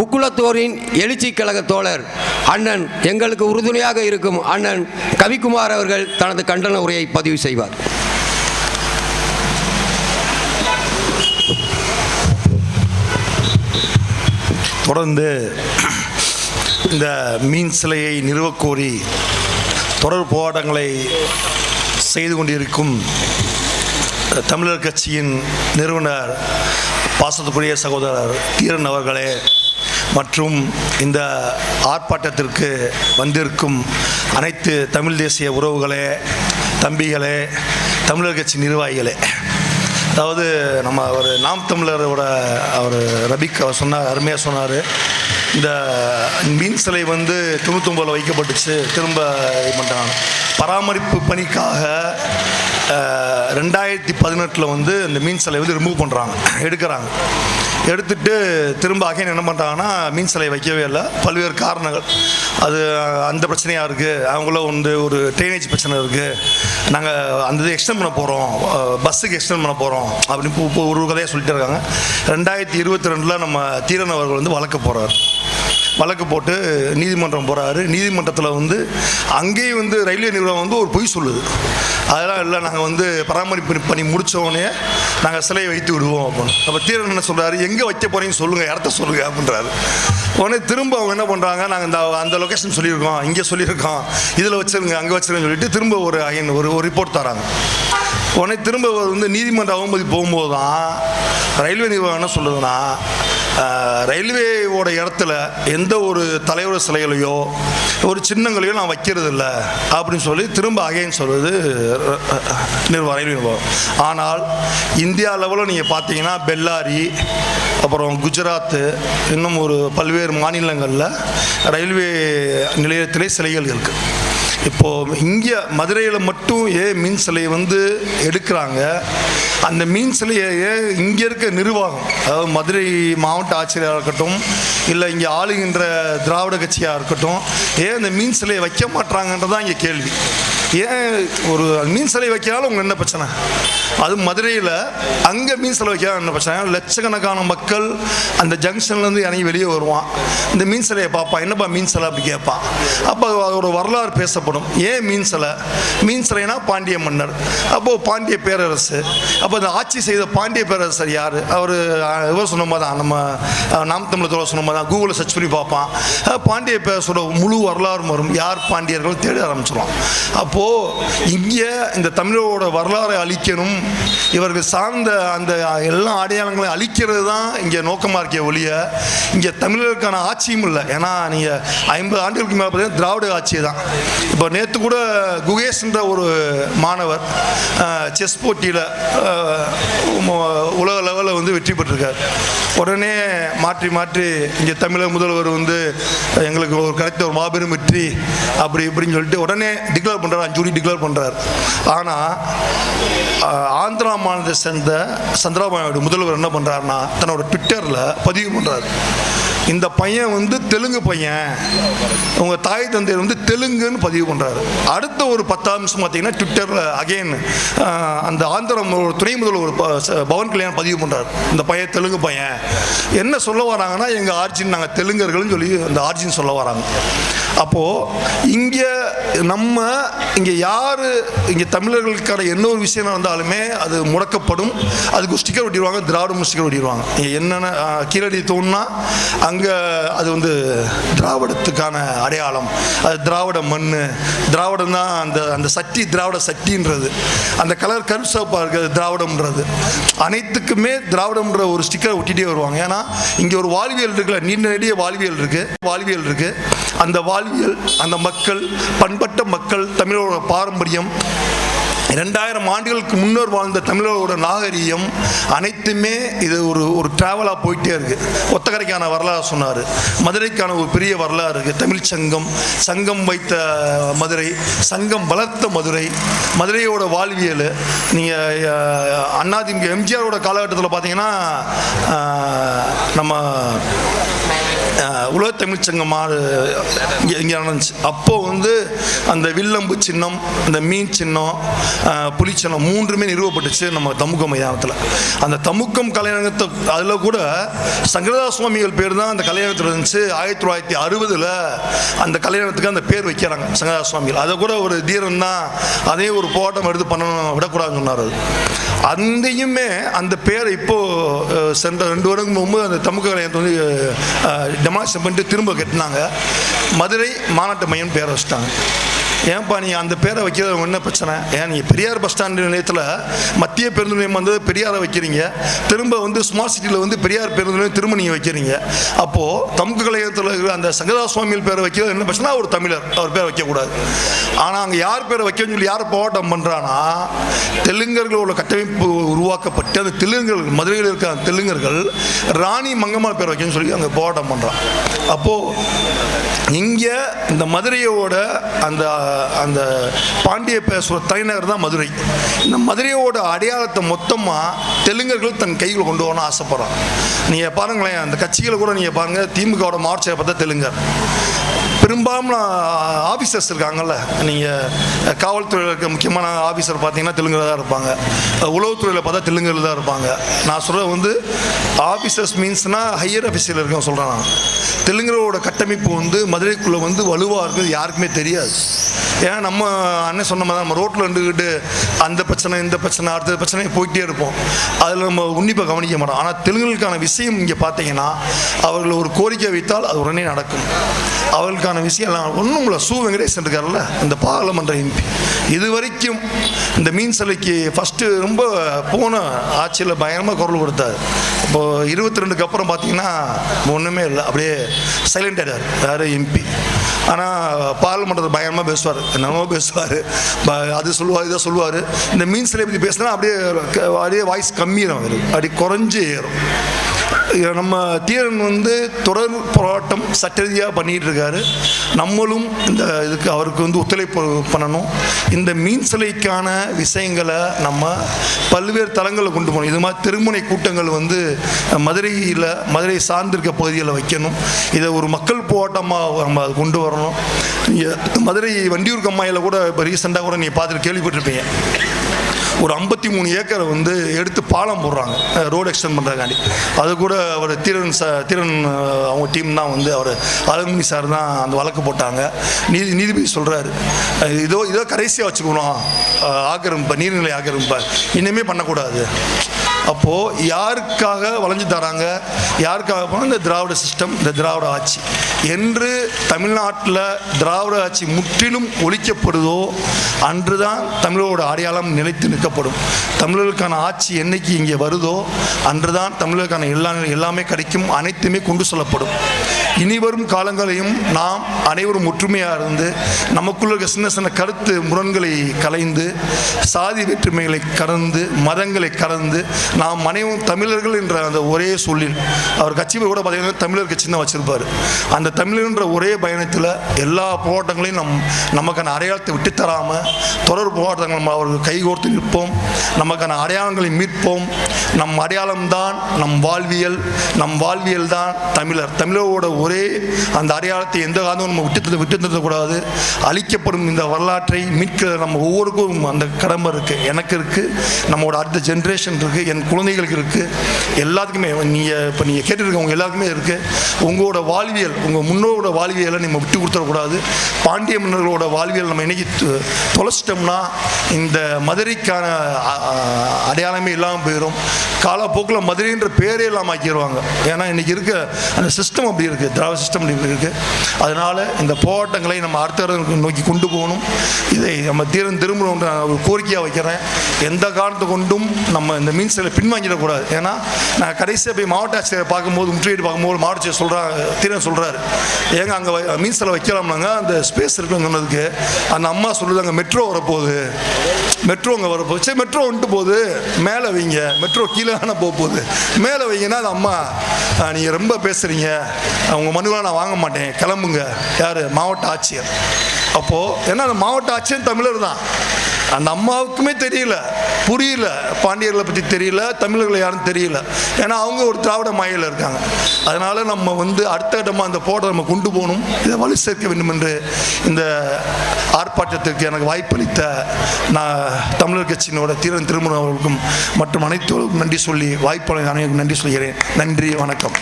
முக்குளத்தோரின் எழுச்சி கழக தோழர் அண்ணன் எங்களுக்கு உறுதுணையாக இருக்கும் அண்ணன் கவிக்குமார் அவர்கள் தனது கண்டன உரையை பதிவு செய்வார். தொடர்ந்து இந்த மீன் சிலையை நிறுவக்கோரி தொடர் போராட்டங்களை செய்து கொண்டிருக்கும் தமிழர் கட்சியின் நிறுவனர் பாசத்துக்குரிய சகோதரர் தீரன் அவர்களே மற்றும் இந்த ஆர்ப்பாட்டத்திற்கு வந்திருக்கும் அனைத்து தமிழ் தேசிய உறவுகளே தம்பிகளே தமிழர் கட்சி நிர்வாகிகளே. அதாவது நம்ம அவர் நாம் தமிழரோட அவர் ரபிக் அவர் சொன்னார் அருமையாக சொன்னார். இந்த மீன் சிலை வந்து தொண்ணூத்தொம்பதில் வைக்கப்பட்டுச்சு திரும்ப இது பண்ணுறாங்க பராமரிப்பு பணிக்காக ரெண்டாயிரத்தி பதினெட்டில் வந்து இந்த மீன் சிலை வந்து ரிமூவ் பண்ணுறாங்க எடுக்கிறாங்க. எடுத்துட்டு திரும்ப அகைன் என்ன பண்ணுறாங்கன்னா மீன் சிலை வைக்கவே இல்லை. பல்வேறு காரணங்கள். அது அந்த பிரச்சனையாக இருக்குது அவங்கள வந்து ஒரு ட்ரைனேஜ் பிரச்சனை இருக்குது நாங்கள் அந்த இது எக்ஸ்டெண்ட் பண்ண போகிறோம் பஸ்ஸுக்கு எக்ஸ்டெண்ட் பண்ண போகிறோம் அப்படின்னு இப்போ- ஒரு கதையாக சொல்லிட்டு இருக்காங்க. ரெண்டாயிரத்தி இருபத்தி ரெண்டில் நம்ம தீரன் அவர்கள் வந்து வழக்கு போகிறார் வழக்கு போட்டு நீதிமன்றம் போகிறாரு நீதிமன்றத்தில் வந்து அங்கேயும் வந்து ரயில்வே நிறுவனம் வந்து ஒரு பொய் சொல்லுது. அதெல்லாம் இல்லை நாங்கள் வந்து பராமரிப்பு பண்ணி முடித்தோடனே நாங்கள் சிலையை வைத்து விடுவோம் அப்படின்னு. அப்போ தீரன் என்ன சொல்கிறாரு எங்கே வைக்க போகிறீங்கன்னு சொல்லுங்கள் இடத்த சொல்லுங்கள் அப்படின்றாரு. உடனே திரும்ப அவங்க என்ன பண்ணுறாங்க நாங்கள் இந்த அந்த லொக்கேஷன் சொல்லியிருக்கோம் இங்கே சொல்லியிருக்கோம் இதில் வச்சுருங்க அங்கே வச்சுருங்க சொல்லிட்டு திரும்ப ஒரு அகைன் ஒரு ஒரு ரிப்போர்ட் தராங்க. உடனே திரும்ப வந்து நீதிமன்ற அவமதி போகும்போது தான் ரயில்வே நிர்வாகம் என்ன சொல்லுதுன்னா ஆஹ், ரயில்வேவோட இடத்துல எந்த ஒரு தலைவர் சிலைகளையோ ஒரு சின்னங்களையோ நான் வைக்கிறது இல்லை அப்படின்னு சொல்லி திரும்ப அகைன் சொல்வது நிர்வாகம் ரயில்வே நிர்வாகம் ஆனால் இந்தியா லெவலில் நீங்கள் பார்த்தீங்கன்னா பெல்லாரி அப்புறம் குஜராத்து இன்னும் ஒரு பல்வேறு மாநிலங்களில் ரயில்வே நிலையத்திலே சிலைகள் இருக்குது இப்போது இங்கே மதுரையில் மட்டும் ஏன் மீன் சிலையை வந்து எடுக்கிறாங்க? அந்த மீன் சிலையை ஏன் இங்கே இருக்க நிர்வாகம் அதாவது மதுரை மாவட்ட ஆட்சியராக இருக்கட்டும் இல்லை இங்கே ஆளுகின்ற திராவிட கட்சியாக இருக்கட்டும் ஏன் இந்த மீன் சிலையை வைக்க மாட்டாங்கன்றதான் இங்கே கேள்வி. ஏன் ஒரு மீன் சிலை வைக்கிறாலும் உங்களுக்கு என்ன பிரச்சனை? அது மதுரையில் அங்கே மீன் சிலை வைக்க என்ன பிரச்சனை? லட்சக்கணக்கான மக்கள் அந்த ஜங்ஷன்லேருந்து இறங்கி வெளியே வருவான். இந்த மீன் சிலையை பார்ப்பான் என்னப்பா மீன் சிலை அப்படி கேட்பான் அப்போ அதோட வரலாறு பேசப்படும். ஏன் மீன் சிலை? மீன் சிலைனா பாண்டிய மன்னர். அப்போது பாண்டிய பேரரசு. அப்போ இந்த ஆட்சி செய்த பாண்டிய பேரரசர் யார்? அவர் இவர் சொன்ன மாதிரி தான் நம்ம நாம் தமிழ் தோழர் சொன்ன மாதிரி தான் கூகுளில் சர்ச் பண்ணி பார்ப்பான். பாண்டிய பேரரசோட முழு வரலாறு வரும். யார் பாண்டியர்கள் தேட ஆரம்பிச்சிருவான். அப்போது இங்கே இந்த தமிழரோட வரலாறை அழிக்கணும் இவர்கள் சார்ந்த அந்த எல்லா அடையாளங்களையும் அழிக்கிறது தான் இங்கே நோக்கமாக இருக்கிய ஒழிய இங்கே தமிழர்களுக்கான ஆட்சியும் இல்லை. ஏன்னா நீங்கள் ஐம்பது ஆண்டுகளுக்கு மேலே பார்த்தீங்கன்னா திராவிட ஆட்சி தான். இப்போ நேற்று கூட குகேஷ்ன்ற ஒரு மாணவர் செஸ் போட்டியில் உலக லெவலில் வந்து வெற்றி பெற்றிருக்கார். உடனே மாற்றி மாற்றி இங்கே தமிழக முதல்வர் வந்து எங்களுக்கு ஒரு கிடைத்த ஒரு மாபெரும் வெற்றி அப்படி இப்படின்னு சொல்லிட்டு உடனே டிக்ளேர் பண்ணுறாரு அஞ்சு கோடி டிக்ளேர் பண்ணுறார் ஆனால் ஆந்திரா மாநிலத்தை சேர்ந்த சந்திரபாபு முதல்வர் என்ன பண்ணுறாருன்னா தன்னோட ட்விட்டரில் பதிவு பண்ணுறாரு இந்த பையன் வந்து தெலுங்கு பையன். உங்கள் தாய் தந்தையர் வந்து தெலுங்குன்னு பதிவு பண்ணுறாரு அடுத்த ஒரு பத்தாம் நிமிஷம் பார்த்தீங்கன்னா ட்விட்டரில் அகைன் அந்த ஆந்திரம் ஒரு துணை முதல்வர் ஒரு ப- பவன் கல்யாணம் பதிவு பண்ணுறாரு இந்த பையன் தெலுங்கு பையன். என்ன சொல்ல வராங்கன்னா எங்கள் ஆர்ஜின் நாங்கள் தெலுங்கர்கள்னு சொல்லி அந்த ஆர்ஜின் சொல்ல வராங்க. அப்போது இங்கே நம்ம இங்கே யார் இங்கே தமிழர்களுக்கான என்ன ஒரு விஷயம் நடந்தாலுமே அது முடக்கப்படும். அதுக்கு ஸ்டிக்கர் ஒட்டிடுவாங்க திராவிடம் ஸ்டிக்கர் ஒட்டிடுவாங்க. இங்கே என்னென்ன கீழடி தோணுன்னா அங்கே அது வந்து திராவிடத்துக்கான அடையாளம். அது திராவிட மண் திராவிடம் தான் அந்த அந்த சட்டி திராவிட சட்டின்றது. அந்த கலர் கருசப்பாக இருக்குது திராவிடம்ன்றது. அனைத்துக்குமே திராவிடம்ன்ற ஒரு ஸ்டிக்கரை ஒட்டிகிட்டே வருவாங்க. ஏன்னா இங்கே ஒரு வாழ்வியல் இருக்குல்ல நீண்ட நெடிய வாழ்வியல் இருக்குது வாழ்வியல் இருக்குது அந்த வாழ்வியல் அந்த மக்கள் பண்பட்ட மக்கள் தமிழோட பாரம்பரியம் ரெண்டாயிரம் ஆண்டுகளுக்கு முன்னர் வாழ்ந்த தமிழரோட நாகரீகம் அனைத்துமே இது ஒரு ஒரு ட்ராவலாக போயிட்டே இருக்கு. ஒத்தக்கரைக்கான வரலாறு சொன்னார். மதுரைக்கான ஒரு பெரிய வரலாறு இருக்கு. தமிழ் சங்கம் சங்கம் வைத்த மதுரை சங்கம் வளர்த்த மதுரை மதுரையோட வாழ்வியல். நீங்கள் அண்ணாதிமுக எம்ஜிஆரோட காலகட்டத்தில் பார்த்தீங்கன்னா நம்ம உலக தமிழ்ச்சங்கம் இங்கே நடந்துச்சு. அப்போது வந்து அந்த வில்லம்பு சின்னம் அந்த மீன் சின்னம் புளிச்சின்னம் மூன்றுமே நிறுவப்பட்டுச்சு நம்ம தமுக்கம் மைதானத்தில். அந்த தமுக்கம் கலையரங்கத்தை அதில் கூட சங்கரதாஸ் சுவாமிகள் பேர் தான் அந்த கலையரங்கத்தில் இருந்துச்சு. ஆயிரத்தி தொள்ளாயிரத்தி அறுபதில் அந்த கலையரங்கத்துக்கு அந்த பேர் வைக்கிறாங்க சங்கரதாஸ் சுவாமிகள். அதை கூட ஒரு தீரன் தான் அதே ஒரு போராட்டம் எடுத்து பண்ணணும் விடக்கூடாதுன்னு சொன்னார் அது. அந்தையுமே அந்த பேரை இப்போ சென்ற ரெண்டு வருடம் முன்பு அந்த தமுக கலையத்தை வந்து டெமாலிஷன் பண்ணிட்டு திரும்ப கட்டினாங்க. மதுரை மாநாட்டு மையம் பேரை வச்சுட்டாங்க. ஏன்பா நீ அந்த பேரை வைக்கிறது என்ன பிரச்சனை? ஏன் நீங்கள் பெரியார் பஸ் ஸ்டாண்டு நிலையத்தில் மத்திய பேருந்து நிலையம் வந்து பெரியாரை வைக்கிறீங்க. திரும்ப வந்து ஸ்மார்ட் சிட்டியில் வந்து பெரியார் பேருந்து நிலையம் திரும்ப நீங்கள் வைக்கிறீங்க. அப்போது தமுக கலையத்தில் இருக்கிற அந்த சங்கதா சுவாமியில் பேரை வைக்கிறது என்ன பிரச்சனை? அவர் தமிழர். அவர் பேரை வைக்கக்கூடாது ஆனால் அங்கே யார் பேரை வைக்கணும்னு சொல்லி யார் போராட்டம் பண்ணுறான்னா தெலுங்கர்களோட கட்டமைப்பு உருவாக்கப்பட்டு அந்த தெலுங்கர்கள் மதுரையில் இருக்க அந்த தெலுங்கர்கள் ராணி மங்கம்மாள் பேர் வைக்கணும்னு சொல்லி அங்கே போராட்டம் பண்ணுறான் அப்போது இங்கே இந்த மதுரையோட அந்த அந்த பாண்டிய பேசுகிற தலைநகர் தான் மதுரை. இந்த மதுரையோட அடையாளத்தை மொத்தமாக தெலுங்கர்கள் தன் கையில் கொண்டு வரணும் ஆசைப்படுறான் நீங்கள் பாருங்களேன் அந்த கட்சிகளை கூட நீங்கள் பாருங்கள் திமுகவோட மார்ச்சை பார்த்தா தெலுங்கர். பெரும்பாலும் ஆஃபீஸர்ஸ் இருக்காங்கல்ல நீங்கள் காவல்துறையில் இருக்க முக்கியமான ஆஃபீஸர் பார்த்தீங்கன்னா தெலுங்கில் தான் இருப்பாங்க. உளவுத்துறையில் பார்த்தா தெலுங்கில் தான் இருப்பாங்க. நான் சொல்கிறது வந்து ஆஃபீஸர்ஸ் மீன்ஸ்னால் ஹையர் ஆஃபீஸில் இருக்கேன் சொல்கிறேன் நான். தெலுங்குகளோட கட்டமைப்பு வந்து மதுரைக்குள்ளே வந்து வலுவாக இருக்குது யாருக்குமே தெரியாது. ஏன்னா நம்ம அண்ணன் சொன்ன மாதிரி நம்ம ரோட்டில் இருந்துக்கிட்டு அந்த பிரச்சனை இந்த பிரச்சனை அடுத்த பிரச்சனை போயிட்டே இருப்போம். அதில் நம்ம உன்னிப்பாக கவனிக்க மாட்டோம். ஆனால் தெலுங்குகளுக்கான விஷயம் இங்கே பார்த்தீங்கன்னா அவர்கள் ஒரு கோரிக்கை வைத்தால் அது உடனே நடக்கும். அவர்களுக்கான விஷயம் எல்லாம் ஒன்றும் இல்லை சு வெங்கடேசன் இருக்கார்ல இந்த பாராளுமன்ற எம்பி இது வரைக்கும் இந்த மீன் சிலைக்கு ஃபஸ்ட்டு ரொம்ப போன ஆட்சியில் பயங்கரமாக குரல் கொடுத்தாரு. இப்போது இருபத்தி ரெண்டுக்கு அப்புறம் பார்த்தீங்கன்னா ஒன்றுமே இல்லை. அப்படியே சைலண்ட் ஆகிடார் வேறு எம்பி ஆனால் பார்லிமெண்ட்டில் பயங்கரமாக பேசுவார். என்னமோ பேசுவார். அது சொல்லுவார் இதை சொல்லுவார். இந்த மீன் சிலை பற்றி பேசினா அப்படியே அப்படியே வாய்ஸ் கம்மியாகும் அவர். அப்படி குறைஞ்சு ஏறும். நம்ம தீரன் வந்து தொடர் போராட்டம் சட்ட ரீதியாக பண்ணிட்டு இருக்காரு நம்மளும் இந்த இதுக்கு அவருக்கு வந்து ஒத்துழைப்பு பண்ணணும். இந்த மீன் சிலைக்கான விஷயங்களை நம்ம பல்வேறு தலங்களில் கொண்டு போகணும். இது மாதிரி திருமுனை கூட்டங்கள் வந்து மதுரையில் மதுரை சார்ந்திருக்க பகுதிகளில் வைக்கணும். இதை ஒரு மக்கள் போராட்டமாக நம்ம அதை கொண்டு வரணும். மதுரை வண்டியூர் கம்மாயில் கூட இப்போ ரீசெண்டாக கூட நீங்கள் பார்த்துட்டு கேள்விப்பட்டிருப்பீங்க. ஒரு ஐம்பத்தி மூணு ஏக்கரை வந்து எடுத்து பாலம் போடுறாங்க. ரோடு எக்ஸ்டெண்ட் பண்ணுறதுக்காண்டி அது கூட அவர் தீரன் ச தீரன் அவங்க டீம் தான் வந்து அவர் அழகுமணி சார் தான் அந்த வழக்கு போட்டாங்க. நீதி நீதிபதி சொல்கிறாரு இதோ இதோ கடைசியாக வச்சுக்கணும். ஆக்கிரமிப்பை நீர்நிலை ஆக்கிரமிப்பை. இன்னுமே பண்ணக்கூடாது. அப்போது யாருக்காக வளைஞ்சு தராங்க? யாருக்காக போனால் இந்த திராவிட சிஸ்டம் இந்த திராவிட ஆட்சி. என்று தமிழ்நாட்டில் திராவிட ஆட்சி முற்றிலும் ஒழிக்கப்படுதோ அன்றுதான் தமிழரோட அடையாளம் நிலைத்து நிற்கப்படும். தமிழர்களுக்கான ஆட்சி என்னைக்கு இங்கே வருதோ அன்றுதான் தமிழருக்கான எல்லா எல்லாமே கிடைக்கும் அனைத்துமே கொண்டு சொல்லப்படும். இனி வரும் காலங்களையும் நாம் அனைவரும் ஒற்றுமையாக இருந்து நமக்குள்ள இருக்க சின்ன சின்ன கருத்து முரண்களை கலைந்து சாதி வேற்றுமைகளை கடந்து மதங்களை கடந்து நாம் மனைவும் தமிழர்கள் என்ற அந்த ஒரே சொல்லில் அவர் கட்சி கூட பார்த்தீங்கன்னா தமிழர் கட்சி தான் வச்சிருப்பார். அந்த தமிழர்ன்ற ஒரே பயணத்தில் எல்லா போராட்டங்களையும் நம் நமக்கான அடையாளத்தை விட்டு தராமல் தொடர் போராட்டங்கள் நம்ம அவர்கள் கைகோர்த்து நிற்போம். நமக்கான அடையாளங்களை மீட்போம். நம் அடையாளம்தான் நம் வாழ்வியல் நம் வாழ்வியல் தான் தமிழர். தமிழரோட ஒரே அந்த அடையாளத்தை எந்த காலமும் நம்ம விட்டு விட்டு தரக்கூடாது அழிக்கப்படும் இந்த வரலாற்றை மீட்க நம்ம ஒவ்வொருக்கும் அந்த கடமை இருக்குது எனக்கு இருக்குது நம்மளோட அடுத்த ஜென்ரேஷன் இருக்குது என் குழந்தைகளுக்கு இருக்குது எல்லாத்துக்குமே நீங்கள் இப்போ நீங்கள் கேட்டுருக்கவங்க எல்லாருக்குமே இருக்குது உங்களோட வாழ்வியல் உங்கள் முன்னோரோட வாழ்வியலை நம்ம விட்டு கொடுத்துடக்கூடாது. பாண்டிய மன்னர்களோட வாழ்வியல் நம்ம இன்னைக்கு தொலைச்சிட்டோம்னா இந்த மதுரைக்கான அடையாளமே இல்லாமல் போயிடும் காலப்போக்கில் மதுரைன்ற பேரே இல்லாமல் ஆக்கிடுவாங்க ஏன்னா இன்னைக்கு இருக்க அந்த சிஸ்டம் அப்படி இருக்குது திராவிட சிஸ்டம் அப்படி இருக்குது அதனால் இந்த போராட்டங்களை நம்ம அடுத்த நோக்கி கொண்டு போகணும். இதை நம்ம தீரன் திரும்பணுன்ற ஒரு கோரிக்கையாக வைக்கிறேன். எந்த காரணத்தை கொண்டும் நம்ம இந்த மீன் சிலை பின்வாங்கிடக்கூடாது. ஏன்னா நான் கடைசியாக போய் மாவட்ட ஆட்சியரை பார்க்கும்போது முற்றுகையிட்டு பார்க்கும்போது மாவட்ட ஆட்சியர் சொல்கிறாங்க தீரன் சொல்கிறாரு ஏங்க அங்கே மீன்ஸில் வைக்கலாம்னாங்க. அந்த ஸ்பேஸ் இருக்குன்னு சொன்னதுக்கு அந்த அம்மா சொல்லுது அங்கே மெட்ரோ வரப்போகுது. மெட்ரோ அங்கே வரப்போகுது. சரி மெட்ரோ வந்துட்டு போகுது. மேலே வைங்க. மெட்ரோ கீழே தானே போக போகுது. மேலே வைங்கன்னா அந்த அம்மா நீங்கள் ரொம்ப பேசுகிறீங்க உங்கள் மனுவெலாம் நான் வாங்க மாட்டேன். கிளம்புங்க. யார்? மாவட்ட ஆட்சியர். அப்போது ஏன்னா அந்த மாவட்ட ஆட்சியர் தமிழர் தான். அந்த அம்மாவுக்குமே தெரியல. புரியல. பாண்டியர்களை பற்றி தெரியல. தமிழர்களை யாரும் தெரியல. ஏன்னா அவங்க ஒரு திராவிட மாயில் இருக்காங்க. அதனால் நம்ம வந்து அடுத்த கட்டமாக அந்த போட்டை நம்ம கொண்டு போகணும். இதை வலு சேர்க்க வேண்டும் என்று இந்த ஆர்ப்பாட்டத்திற்கு எனக்கு வாய்ப்பளித்த நான் தமிழர் கட்சியினோட தீரன் திருமணம் அவர்களுக்கும் மற்றும் அனைத்து நன்றி சொல்லி வாய்ப்பாளர் அனைவருக்கும் நன்றி சொல்கிறேன். நன்றி வணக்கம்.